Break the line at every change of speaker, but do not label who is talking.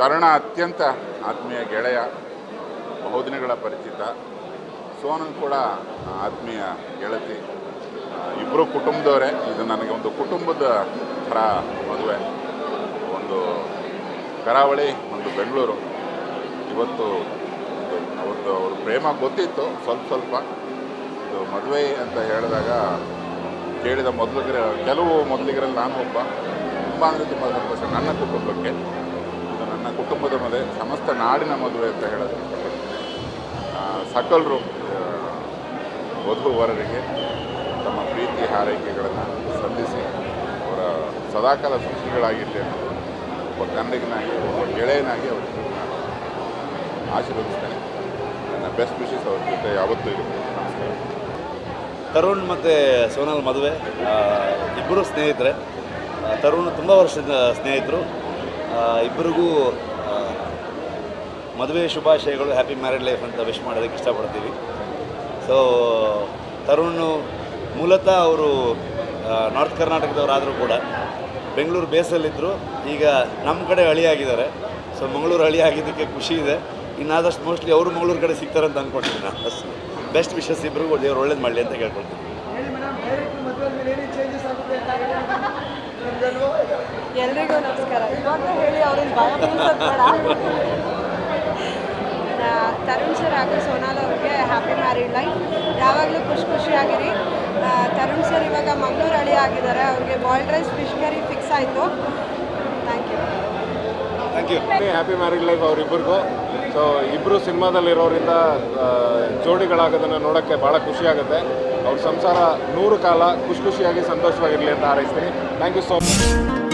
ತರುಣ ಅತ್ಯಂತ ಆತ್ಮೀಯ ಗೆಳೆಯ, ಬಹುದಿನಗಳ ಪರಿಚಿತ, ಸೋನನ್ ಕೂಡ ಆತ್ಮೀಯ ಗೆಳತಿ ಇಬ್ಬರು ಕುಟುಂಬದವರೇ. ಇದು ನನಗೆ ಒಂದು ಕುಟುಂಬದ ಥರ ಮದುವೆ, ಒಂದು ಕರಾವಳಿ, ಒಂದು ಬೆಂಗಳೂರು. ಇವತ್ತು ಅವ್ರದ್ದು, ಅವ್ರ ಪ್ರೇಮ ಗೊತ್ತಿತ್ತು, ಸ್ವಲ್ಪ ಸ್ವಲ್ಪ. ಇದು ಮದುವೆ ಅಂತ ಹೇಳಿದಾಗ ಕೇಳಿದ ಮೊದಲಿಗರ, ಕೆಲವು ಮೊದಲಿಗರಲ್ಲಿ ನಾನು ಒಬ್ಬ. ತುಂಬ ಅಂದರೆ ತುಂಬ ಸಂತೋಷ ನನ್ನ ಕುಟುಂಬಕ್ಕೆ. ನನ್ನ ಕುಟುಂಬದ ಮದುವೆ ಸಮಸ್ತ ನಾಡಿನ ಮದುವೆ ಅಂತ ಹೇಳೋದು. ಸಕಲರು ವಧುವರರಿಗೆ ತಮ್ಮ ಪ್ರೀತಿ ಹಾರೈಕೆಗಳನ್ನು ಸಂಧಿಸಿ ಅವರ ಸದಾಕಾಲ ಸುಖಿಗಳಾಗಿರಲಿ ಅನ್ನೋದು ಒಬ್ಬ ಕನ್ನಡಿಗನಾಗಿ ಒಬ್ಬ ಗೆಳೆಯನಾಗಿ ಅವರಿಗೆ ನಾನು ಆಶೀರ್ವದಿಸ್ತೇನೆ. ನನ್ನ ಬೆಸ್ಟ್ ವಿಶಸ್ ಅವ್ರ ಜೊತೆ ಯಾವತ್ತೂ ಇರುತ್ತೆ. ನಮಸ್ಕಾರ.
ತರುಣ್ ಮತ್ತು ಸೋನಲ್ ಮದುವೆ. ಇಬ್ಬರು ಸ್ನೇಹಿತರೆ. ತರುಣ್ ತುಂಬ ವರ್ಷದ ಸ್ನೇಹಿತರು. ಇಬ್ಬರಿಗೂ ಮದುವೆ ಶುಭಾಶಯಗಳು ಹ್ಯಾಪಿ ಮ್ಯಾರಿಡ್ ಲೈಫ್ ಅಂತ ವಿಶ್ ಮಾಡೋದಕ್ಕೆ ಇಷ್ಟಪಡ್ತೀವಿ. ಸೊ ತರುಣ್ ಮೂಲತಃ ಅವರು ನಾರ್ತ್ ಕರ್ನಾಟಕದವರಾದರೂ ಕೂಡ ಬೆಂಗಳೂರು ಬೇಸಲ್ಲಿದ್ದರು ಈಗ ನಮ್ಮ ಕಡೆ ಹಳಿಯಾಗಿದ್ದಾರೆ. ಸೊ ಮಂಗಳೂರು ಹಳಿ ಆಗಿದ್ದಕ್ಕೆ ಖುಷಿ ಇದೆ. ಇನ್ನಾದಷ್ಟು ಮೋಸ್ಟ್ಲಿ ಅವರು ಮಂಗಳೂರು ಕಡೆ ಸಿಗ್ತಾರೆ ಅಂತ ಅಂದ್ಕೊಳ್ತೀನಿ ನಾನು. ಬಸ್ ಬೆಸ್ಟ್ ವಿಶಸ್ ಇಬ್ಬರಿಗೂ ದೇವ್ರು ಒಳ್ಳೇದು ಮಾಡಲಿ ಅಂತ ಕೇಳ್ಕೊಳ್ತೀನಿ?
ಎಲ್ರಿಗೂ ನಮಸ್ಕಾರ. ತರುಣ್ ಸರ್ ಹಾಗೂ ಸೋನಾಲ್ ಅವ್ರಿಗೆ ಹ್ಯಾಪಿ ಮ್ಯಾರಿಡ್ ಲೈಫ್ ಯಾವಾಗಲೂ ಖುಷಿ ಖುಷಿಯಾಗಿರಿ. ತರುಣ್ ಸರ್ ಇವಾಗ ಮಂಗಳೂರು ಹಳಿ ಆಗಿದ್ದಾರೆ. ಅವ್ರಿಗೆ boiled rice fish curry fix ಆಯಿತು. Thank you
thank you
happy married life ಅವರಿಬ್ಬರಿಗೂ. ಸೊ ಇಬ್ಬರು ಸಿನಿಮಾದಲ್ಲಿರೋರಿಂದ ಜೋಡಿಗಳಾಗೋದನ್ನು ನೋಡೋಕ್ಕೆ ಭಾಳ ಖುಷಿಯಾಗುತ್ತೆ. ಅವ್ರ ಸಂಸಾರ ನೂರು ಕಾಲ ಖುಷಿ ಖುಷಿಯಾಗಿ ಸಂತೋಷವಾಗಿರಲಿ ಅಂತ ಹಾರೈಸ್ತೀನಿ. Thank you so much